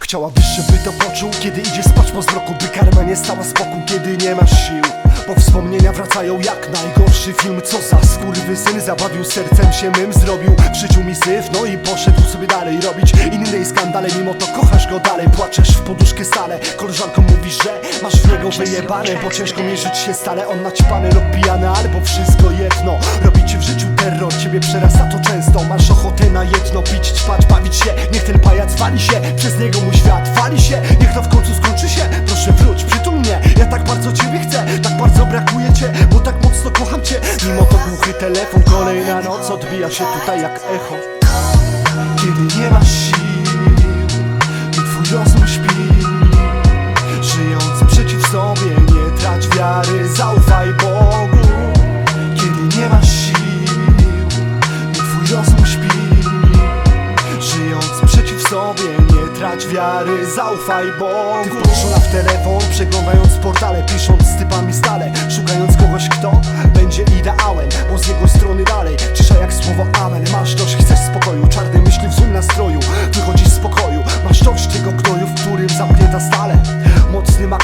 Chciałabyś, żeby to poczuł, kiedy idzie spać po zmroku By karma nie stała boku, kiedy nie masz sił Bo wspomnienia wracają jak najgorszy film Co za syn. Zabawił sercem się mym Zrobił w życiu mi syf, no i poszedł sobie dalej Robić innej skandale, mimo to kochasz go dalej Płaczesz w poduszkę stale, koleżankom mówisz, że Masz w niego wyjebane, bo ciężko mierzyć się stale On naćpany lub pijany, albo wszystko jedno. Robi ci w życiu terror, ciebie przerasta to często. Masz ochotę na jedno, pić, ćpać, bawić się. Niech ten pajac wali się, przez niego mój świat wali się. Niech to w końcu skończy telefon, kolejna noc odbija się tutaj jak echo. Kiedy nie masz sił i twój rozum śpi Żyjąc przeciw sobie, nie trać wiary, zaufaj Bogu. Kiedy nie masz sił i twój rozum śpi Żyjąc przeciw sobie, nie trać wiary, zaufaj Bogu. Ty w telefon, przeglądając portale Pisząc z typami stale,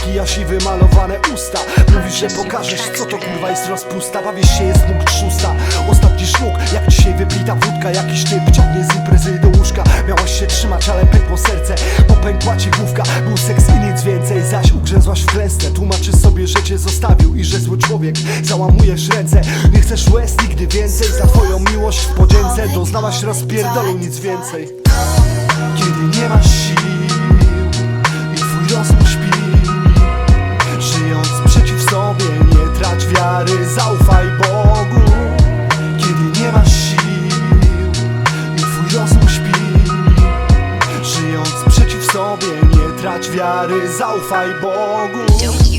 makijaż i wymalowane usta. Mówisz, że pokażesz, co to kurwa jest rozpusta. Bawisz się, jest punkt szósta Ostatni szluk, jak dzisiaj wypita wódka. Jakiś typ ciągnie z imprezy do łóżka. Miałaś się trzymać, ale pękło serce. Bo pękła ci główka, był seks i nic więcej. Zaś ugrzęzłaś w klęsce. Tłumaczysz sobie, że cię zostawił I że zły człowiek, załamujesz ręce. Nie chcesz łez nigdy więcej. Za twoją miłość w podzięce Doznałaś rozpierdolu, nic więcej wiary,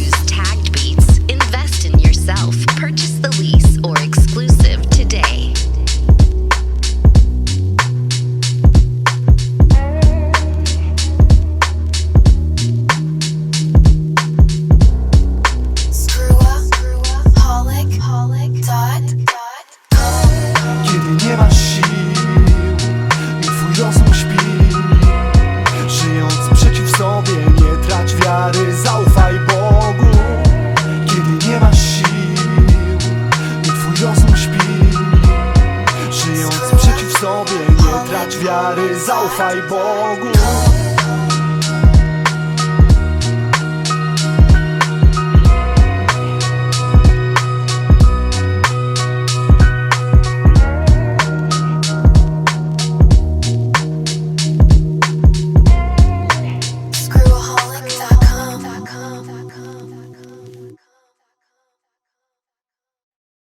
Żyjąc przeciw sobie, nie